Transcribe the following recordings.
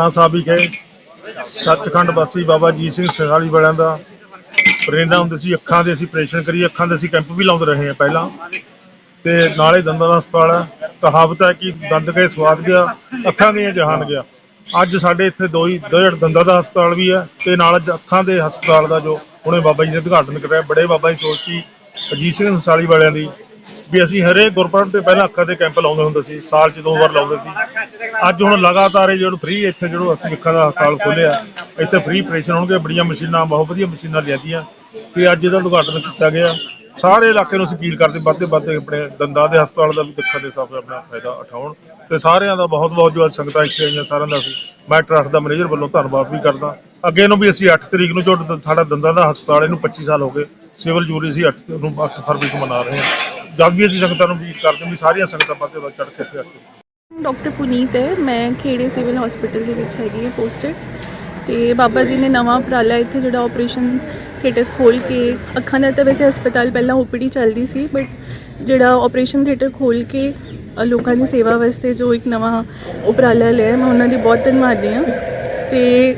ਹਾਂ ਸਾਹਿਬ ਵਿਖੇ ਸੱਚਖੰਡ ਵਾਸੀ ਬਾਬਾ ਜੀਤ ਸਿੰਘ ਸਿੰਘਾਲੀ ਵਾਲਿਆਂ ਦਾ ਪ੍ਰੇਰਣਾ ਹੁੰਦੀ ਸੀ, ਅੱਖਾਂ ਦੇ ਅਸੀਂ ਪ੍ਰੇਸ਼ਨ ਕਰੀ ਅੱਖਾਂ ਦੇ ਅਸੀਂ ਕੈਂਪ ਵੀ ਲਾਉਂਦੇ ਰਹੇ ਹਾਂ ਪਹਿਲਾਂ। ਤੇ ਨਾਲੇ ਦੰਦਾਂ ਦਾ ਹਸਪਤਾਲ ਹੈ, ਕਹਾਵਤ ਹੈ ਕਿ ਦੰਦ ਕੇ ਸਵਾਦ ਗਿਆ, ਅੱਖਾਂ ਗਈਆਂ, ਜਹਾਨ ਗਿਆ। ਅੱਜ ਸਾਡੇ ਇੱਥੇ ਦੋ ਹੀ, ਦੋ ਦੰਦਾਂ ਦਾ ਹਸਪਤਾਲ ਵੀ ਹੈ, ਤੇ ਨਾਲ ਅੱਖਾਂ ਦੇ ਹਸਪਤਾਲ ਦਾ ਜੋ ਹੁਣੇ ਬਾਬਾ ਜੀ ਨੇ ਉਦਘਾਟਨ ਕਰਿਆ, ਬੜੇ ਬਾਬਾ ਜੀ ਸੋਚ ਸੀ, ਅਜੀਤ ਸਿੰਘ ਹੰਸਾਲੀ ਵਾਲਿਆਂ ਦੀ ਵੀ ਅਸੀਂ ਹਰੇਕ ਗੁਰਪੁਰਬ ਤੇ ਪਹਿਲਾਂ ਅੱਖਾਂ ਦੇ ਕੈਂਪ ਲਾਉਂਦੇ ਹੁੰਦੇ ਸੀ, ਸਾਲ 'ਚ ਦੋ ਵਾਰ ਲਾਉਂਦੇ ਸੀ। ਅੱਜ ਹੁਣ ਲਗਾਤਾਰ ਇਹ ਜਿਹੜਾ ਫ੍ਰੀ ਇੱਥੇ ਜਿਹੜਾ ਅਸੀਂ ਅੱਖਾਂ ਦਾ ਹਸਪਤਾਲ ਖੋਲਿਆ ਇੱਥੇ ਫ੍ਰੀ ਆਪਰੇਸ਼ਨ ਹੋਣਗੇ, ਬੜੀਆਂ ਮਸ਼ੀਨਾਂ, ਬਹੁਤ ਵਧੀਆ ਮਸ਼ੀਨਾਂ ਲਿਆਂਦੀਆਂ ਤੇ ਅੱਜ ਇਹਦਾ ਉਦਘਾਟਨ ਕੀਤਾ ਗਿਆ। ਸਾਰੇ ਇਲਾਕੇ ਨੂੰ ਅਸੀਂ ਅਪੀਲ ਕਰਦੇ ਵੱਧ ਤੋਂ ਵੱਧ ਆਪਣੇ ਦੰਦਾਂ ਦੇ ਹਸਪਤਾਲ ਦਾ ਵੀ ਦੇਖਣ ਦੇ ਹਿਸਾਬ ਨਾਲ ਆਪਣਾ ਫਾਇਦਾ ਉਠਾਉਣ ਤੇ ਸਾਰਿਆਂ ਦਾ ਬਹੁਤ ਬਹੁਤ ਜੋ ਸੰਗਤਾਂ ਇੱਥੇ ਆਈਆਂ ਸਾਰਿਆਂ ਦਾ ਅਸੀਂ, ਮੈਂ ਟਰੱਸਟ ਦਾ ਮੈਨੇਜਰ ਵੱਲੋਂ ਧੰਨਵਾਦ ਵੀ ਕਰਦਾ। ਅੱਗੇ ਨੂੰ ਵੀ ਅਸੀਂ 8 ਤਰੀਕ ਨੂੰ ਜੋ ਦ- ਸਾਡਾ ਦੰਦਾਂ ਦਾ ਹਸਪਤਾਲ, ਇਹਨੂੰ 25 ਸਾਲ ਹੋ ਗਏ ਸਿਵਲ ਜੂਰੀ ਅਸੀਂ 8 ਨੂੰ 8 ਫਰਵਰੀ ਨੂੰ ਮਨਾ ਰਹੇ ਹਾਂ। ਜਦ ਵੀ ਅਸੀਂ ਸੰਗਤਾਂ ਨੂੰ ਅਪੀਲ ਕਰਦੇ ਹਾਂ ਵੀ ਸਾਰੀਆਂ ਸੰਗਤਾਂ ਵੱਧ ਤੋਂ ਵੱਧ ਚੜ੍ਹ ਕੇ ਇੱਥੇ ਡਾਕਟਰ ਪੁਨੀਤ ਹੈ ਮੈਂ ਖੇੜੇ ਸਿਵਲ ਹਸਪੀਟਲ ਦੇ ਵਿੱਚ ਹੈਗੀ ਹਾਂ ਪੋਸਟਡ ਤੇ ਬਾਬਾ ਜੀ ਨੇ ਨਵਾਂ ਉਪਰਾਲਾ ਇੱਥੇ ਜਿਹੜਾ ਆਪਰੇਸ਼ਨ ਥੀਏਟਰ ਖੋਲ ਕੇ ਅੱਖਾਂ ਦਾ ਤਾਂ ਵੈਸੇ ਹਸਪਤਾਲ ਪਹਿਲਾਂ ਓਪੀਡੀ ਚੱਲਦੀ ਸੀ ਬਟ ਜਿਹੜਾ ਆਪਰੇਸ਼ਨ ਥੀਏਟਰ ਖੋਲ ਕੇ ਅ, ਲੋਕਾਂ ਦੀ ਸੇਵਾ ਵਾਸਤੇ ਜੋ ਇੱਕ ਨਵਾਂ ਉਪਰਾਲਾ ਲਿਆ ਮੈਂ ਉਹਨਾਂ ਦੀ ਬਹੁਤ ਧੰਨਵਾਦੀ ਹਾਂ। ਤੇ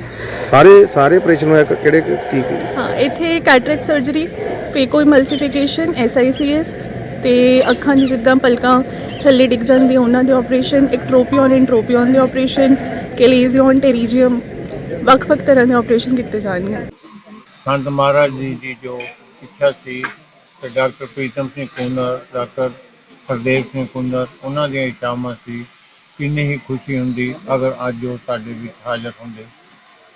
ਸਾਰੇ ਸਾਰੇ ਆਪਰੇਸ਼ਨ ਹੋਇਆ ਕਿ- ਕਿਹੜੇ ਕੀ ਕੀ? ਹਾਂ ਇੱਥੇ cataract surgery phacoemulsification SICS ਤੇ ਅੱਖਾਂ ਦੀ ਜਿੱਦਾਂ ਪਲਕਾਂ ਥੱਲੇ ਡਿੱਗ ਜਾਂਦੀਆਂ ਉਹਨਾਂ ਦੇ ਆਪਰੇਸ਼ਨ ਐਕਟ੍ਰੋਪੀਓਨ ਐਂਟ੍ਰੋਪੀਓਨ ਦੇ ਆਪਰੇਸ਼ਨ ਕੈਲੇਜ਼ੀਓਨ, ਟੈਰੀਜੀਅਮ, ਵੱਖ-ਵੱਖ ਤਰ੍ਹਾਂ ਦੇ ਆਪਰੇਸ਼ਨ ਕੀਤੇ ਜਾਣਗੇ ਸੰਤ ਮਹਾਰਾਜ ਜੀ ਦੀ ਜੋ ਇੱਛਾ ਸੀ ਤੇ ਡਾਕਟਰ ਪ੍ਰੀਤਮ ਸਿੰਘ ਕੁੰਨਰ, ਡਾਕਟਰ ਹਰਦੇਵ ਸਿੰਘ ਕੁੰਨਰ, ਉਹਨਾਂ ਦੀਆਂ ਇੱਛਾਵਾਂ ਸੀ, ਕਿੰਨੀ ਹੀ ਖੁਸ਼ੀ ਹੁੰਦੀ ਅਗਰ ਅੱਜ ਉਹ ਸਾਡੇ ਵਿੱਚ ਹਾਜ਼ਰ ਹੁੰਦੇ।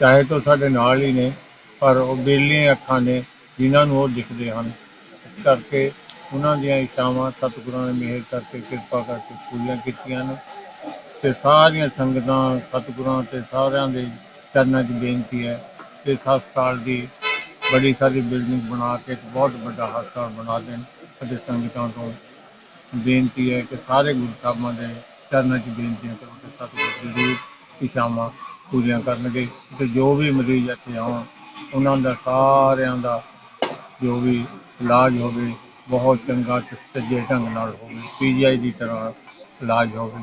ਚਾਹੇ ਤਾਂ ਸਾਡੇ ਨਾਲ ਹੀ ਨੇ, ਪਰ ਉਹ ਬੇਲੀਆਂ ਅੱਖਾਂ ਨੇ ਜਿਨ੍ਹਾਂ ਨੂੰ ਉਹ ਦਿਖਦੇ ਹਨ। ਇਸ ਕਰਕੇ ਉਹਨਾਂ ਦੀਆਂ ਇੱਛਾਵਾਂ ਸਤਿਗੁਰਾਂ ਨੇ ਮਿਹਰ ਕਰਕੇ, ਕਿਰਪਾ ਕਰਕੇ ਪੂਰੀਆਂ ਕੀਤੀਆਂ ਨੇ। ਤੇ ਸਾਰੀਆਂ ਸੰਗਤਾਂ ਸਤਿਗੁਰਾਂ ਤੇ ਸਾਰਿਆਂ ਦੇ ਚਰਨਾਂ 'ਚ ਬੇਨਤੀ ਹੈ ਕਿ ਇਸ ਹਸਪਤਾਲ ਦੀ ਬੜੀ ਸਾਰੀ ਬਿਲਡਿੰਗ ਬਣਾ ਕੇ ਇੱਕ ਬਹੁਤ ਵੱਡਾ ਹਸਪਤਾਲ ਬਣਾ ਦੇਣ ਅਤੇ ਸੰਗਤਾਂ ਤੋਂ ਬੇਨਤੀ ਹੈ ਕਿ ਸਾਰੇ ਗੁਰੂ ਸਾਹਿਬਾਂ ਦੇ ਚਰਨਾਂ 'ਚ ਬੇਨਤੀਆਂ ਕਰੋ ਕਿ ਸਤਿਗੁਰੂ ਜ਼ਰੂਰ ਇੱਛਾਵਾਂ ਪੂਰੀਆਂ ਕਰਨਗੇ ਤੇ ਜੋ ਵੀ ਮਰੀਜ਼ ਇੱਥੇ ਆਉਣ, ਉਹਨਾਂ ਦਾ ਸਾਰਿਆਂ ਦਾ ਜੋ ਵੀ ਇਲਾਜ ਹੋਵੇ ਬਹੁਤ ਚੰਗਾ ਤੇ ਸੱਜੇ ਢੰਗ ਨਾਲ ਹੋਵੇ, ਪੀਜੀਆਈ ਦੀ ਤਰ੍ਹਾਂ ਇਲਾਜ ਹੋਵੇ।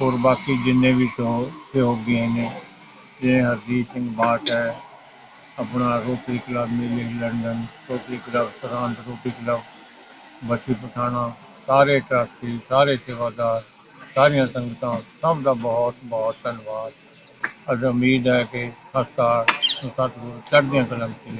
ਹੋਰ ਬਾਕੀ ਜਿੰਨੇ ਵੀ ਸਹਿ- ਸਹਿਯੋਗੀਆਂ ਨੇ ਜਿਵੇਂ ਹਰਜੀਤ ਸਿੰਘ ਬਾਟ ਹੈ, ਆਪਣਾ ਰੋਟਰੀ ਕਲੱਬ ਮੇਲੇ London Rotary Club Sirhind Rotary Club Bassi Pathana, ਸਾਰੇ ਟਰਸਟੀ, ਸਾਰੇ ਸੇਵਾਦਾਰ, ਸਾਰੀਆਂ ਸੰਗਤਾਂ, ਸਭ ਦਾ ਬਹੁਤ ਬਹੁਤ ਧੰਨਵਾਦ। ਅਤੇ ਉਮੀਦ ਹੈ ਕਿ ਹਸਪਤਾਲ ਸਤਿਗੁਰ ਚੜ੍ਹਦੀਆਂ ਕਲਮ ਚ